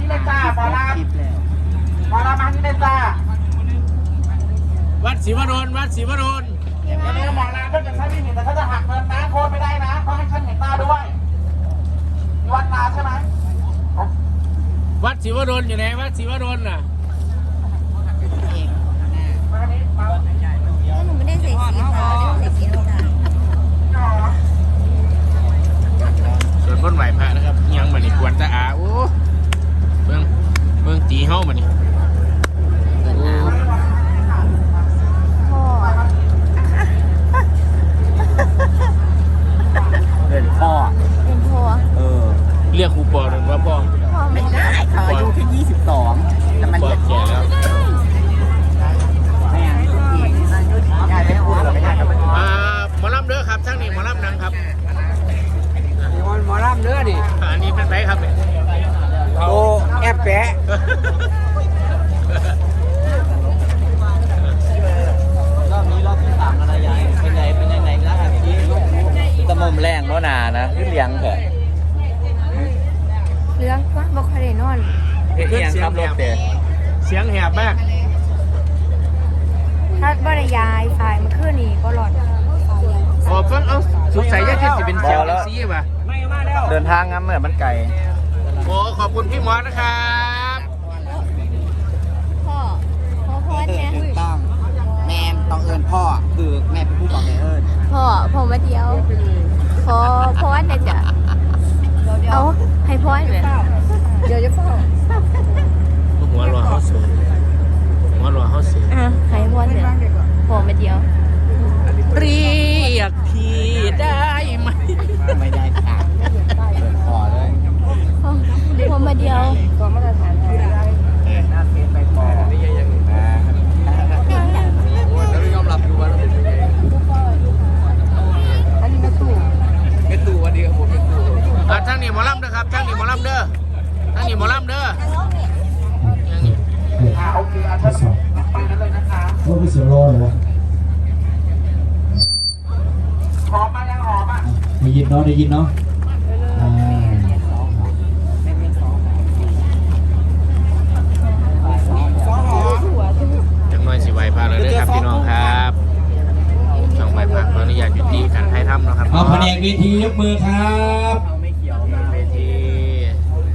นี้เลยจ้าหมอลำหมอลำมาที่เลยจ้าวัดศรีวรนวัดศรีวรนเดี๋ยวนี้หมอลำก็จะใช้วิ่งหนีแต่เขาจะหักเงินนะโค้ดไม่ได้นะเขาให้ฉันเห็นตาด้วยวัดนาใช่ไหมวัดศรีวรนอยู่ไหนวัดศรีวรนน่ะส่สีนบ้าวนบนไหวพระนะครับยังเหมันอีกวนตะอาโอ้ เบิ่งตีเฮ้ามานี่พ่อเดินพ่อ เป็นพ่อเออ เรียกครูปอหรือว่าปอพ่อไม่ไม่ได้ได้เขาอายุแค่ยี่สิบสองแต่มันปอเรียกแก่แล้วแม่อายุจริงอายุยายไม่พูดหรอกไม่ได้ครับมันอ่าหมอลำเด้อครับทั้งนี้หมอลำนังครับมันหมอลำเนื้อนี่อันนี้เป็นไผครับเนี่ยโอ แอบแปะรอบนี้รอบที่สามแล้วนะยายเป็นไงเป็นยังไงแล้วครับพี่ตะมุมแรงแล้วนานะขึ้นเลี้ยงเถอะเรื่องว่าบอกใครได้นอนเลี้ยงครับรถเด็ดเสียงแหบมาก ถ้าบริยายฝ่ายมันขึ้นนี่ก็หลอดอ๋อฟังเอ้าสุดใสยาคิดสิเป็นเจียวจังซี่ป่ะไม่มาแล้วเดินทางงั้นเหมือนมันไกลโอ้ขอบ คุณพี่หมอนะครับพ่อพ่อพ่อเนี่ยถูกต้อง แมนต้องเอิญพ่อ คือแม่เป็นผู้บอกแม่เอิญพ่อพ่อมาเดียวพ่อพ่อเนี่ยจะเอาให้พ่อหน่อยเดี๋ยวจะพ่อ หัวรอเขาสูงหัวรอเขาสูง อะให้พ่อเนี่ยพ่อมาเดียว เรียกพี่ได้ไหม ไม่ได้ค่ะเดินพ่อเลย พ่อพ่อมาเดียว หน้าเทนไปพ่อนี่ยังแล้วยอมรับอยู่ว่าเราเป็นยังไง เป็นตู่วันดีครับผมเป็นตู่ อะทั้งนี้หมอลำเด้อครับทั้งนี้หมอลำเด้อทั้งนี้หมอลำเด้อยังนี่ โอเคอะถ้าไปกันเลยนะคะ ว่าเป็นเสียงรอเหรอหอมมายังหอมอะได้ยินเนาะได้ยินเนาะอ่าสองหอมจังหน่อยสิไหวพาเลยเด้อครับพี่น้องครับช่องไหวพาขออนุญาตยุติการถ่ายทำเนาะครับเอาแผนกเวทียกมือครับไม่เขียวเวที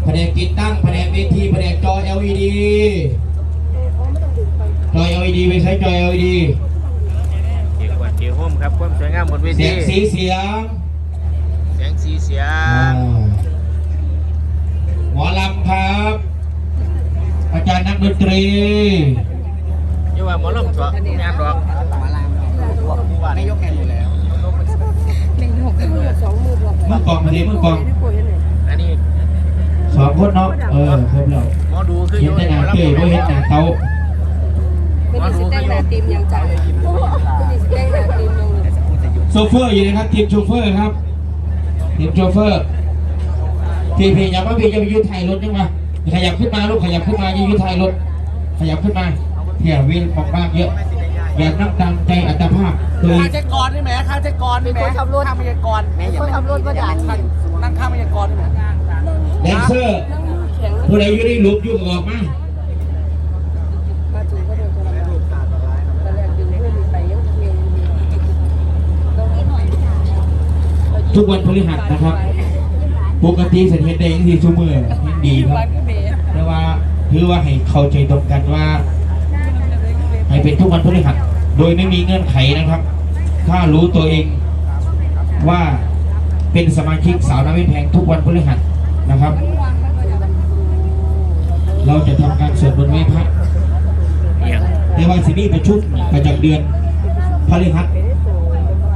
แผนกติดตั้งแผนกเวทีแผนกจอ LED จอ LED ไปใช้จอ LED เกี่ยวกับเกี่ยวห้มครับความสวยงามบนเวเสีทียงสีเสียงแสงสีเสียอ่างหมอลำครับ อาจารย์นักดนตรีอย่าว่าหมอลำตัวงานดอกมาลามไม่ยกแขนอยู่แล้วมือกองมาดิมือกอง อันนี้ สองคนเนาะเออครบแล้วหมอดูคืออเห็นยู่แต่หหมน้าอลำเต้ยบ่เห็นหน้าเต้า หมอดูคืออยู่โซเฟอร์อยู่นะครับ ทีมโชเฟอร์ครับ ทีมโชเฟอร์ ทีพีอย่ามาพีจะไปยืนถ่ายรถยังมาขยับขึ้นมาลูกขยับขึ้นมาอย่ายืนถ่ายรถ ขยับขึ้นมาเที่ยววินบอกบ้างเยอะอย่านั่งตามใจอัตภาพตัวเอข้างเจ๊กรนี่แหมข้างเจ๊กรนี่แหมข้างพยากรแม่อย่าคนขับรถมาด่านั่งข้างพยากรนี่แหมแดนเซอร์ผู้ใดอยู่ในหลุมอยู่ก็ออกมา ทุกวันพฤหัสนะครับ ปกติสัญญาณแดงที่ชูมือเห็นดีครับ แต่ว่าถือว่าให้เข้าใจตรงกันว่า ให้เป็นทุกวันพฤหัสโดยไม่มีเงื่อนไขนะครับ ถ้ารู้ตัวเองว่าเป็นสมาชิกสาวน้ำไม่แพงทุกวันพฤหัสนะครับ เราจะทำการสวดมนต์ไหว้พระเอียงในวันสินี้ประชุมประจำเดือนพฤหัส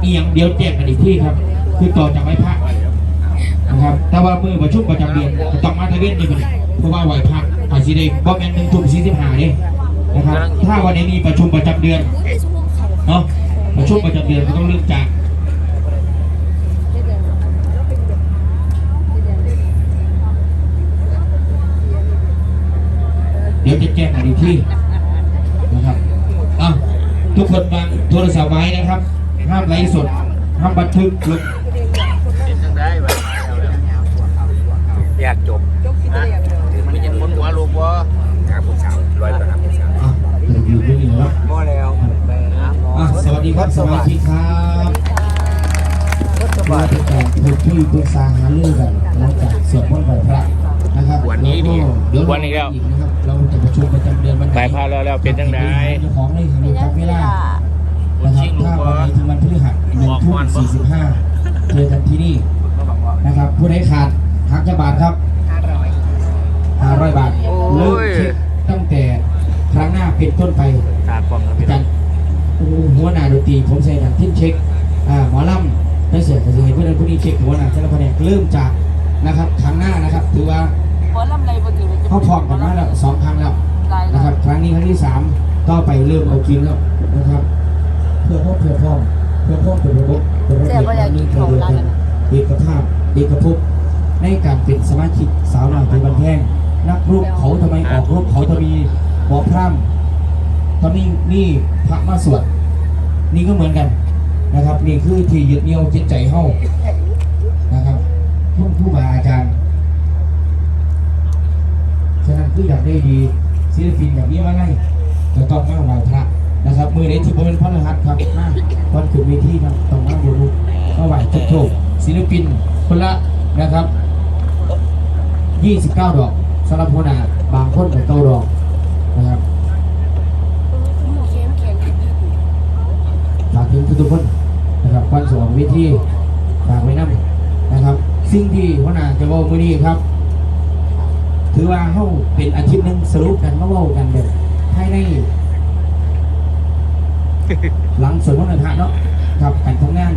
เอียงเดียวแจ้งกันอีกที่ครับ คือต่อจากไหว้พระนะครับ แต่ว่ามือประชุมประจำเดือนต้องมาทะเวียนนี่มันเพราะว่าไหว้พระอาจสิได้บ่แม่นหนึ่งทุ่มสี่สิบห้าเด้นะครับ ถ้าวันนี้มีประชุมประจำเดือนเนาะมาช่วงประจำเดือนก็ต้องเริ่มจากเดี๋ยวจะแจ้งกันอีกที่นะครับอ้าทุกคนวางโทรศัพท์ไว้นะครับ ห้ามไลฟ์สด ห้ามบันทึกลง เป็นจังได้วะ อ ยากจบไม่ยินคนหัวลูกวะครับผู้สาวร้อยประครับผู้สาวอะอยู่ด้วยกันแล้วหมอแล้วไปนะหมออะสวัสดีครับสมาชิกครับเราเป็นการพูดคุยปรึกษาหารือกันหลังจากสวดมนต์ไหว้พระนะครับวันนี้ดีเดี๋ยววันนี้แล้วอีกนะครับเราจะประชุมประจำเดือนวันไหนไปพาแล้วแล้วเป็นจังไดเจ้าของเลยเป็ดูนคยัรับงเวไงลาล่ะนะครับถ้าวันไหนถึงวันพฤหัสหนึ่งทุ่มสี่สิบห้าเจอกันที่นี่นะครับผู้ใดขาด หักจะบาทครับห้าร้อยบาทโอ้เริ่มยเช็คตั้งแต่ครั้งหน้าเป็นต้นไปตากล้องครับอาพี่น้จาองรย์โอ้โหหัวหน้าดนตรีผมใส่ดังทิ้นเช็คอ่าหมอลำไม่เสียก็จะเห็นเพื่อนผู้นี้เช็คหัวหน้าแต่ละแผนกเริ่มจากนะครับครั้งหน้านะครับถือว่าหัวลำไรบ่ถือว่าจะเขาพร้อมกันมาแล้วสองครั้งแล้วหลายนะครับครั้งนี้ครั้งที่สามต่อไปเริ่มเอาจริงแล้วนะครับ เพื่อพ่อเพื่อพ่อเพื่อพ่อเพื่อพ่อเพื่อพ่อเสียบ่อยากกินของร้านนั้นเอกภาพเอกภพ ในการเป็นสมาชิกสาวน่อยเป็นบันแพงนักรบเขาทำไมออกรบเขาทวีบอกพร่ำตอนนี้นี่พระมาสวดนี่ก็เหมือนกันนะครับ นี่คือที่ยึดเหนี่ยวจิตใจเฮานะครับท่านผู้บาอาจารย์ฉะนั้นคืออยากได้ดีศิลปินแบบนี้มาไล่จะต้องมาไหว้พระนะครับมือไหนที่ผมเป็นพระรหัสครับมาวันขึ้นเวทีครับต้องมาดูลูกมาไหว้ทุกโชคศิลปินคนละนะครับ 29 ดอกสำหรับหัวหน้าบางคนกับเก้าดอกนะครับฝากถึงทุกๆคนนะครับวันสองเวทีฝากไว้น้ำนะครับ สิ่งที่หัวหน้าจะบอกมือนี้ครับ ถือว่าเขาเป็นอาทิตย์หนึงสรุปกันมาเว่ากันแบบภายในหลังสวดมนต์พระเนาะกับการทำงาน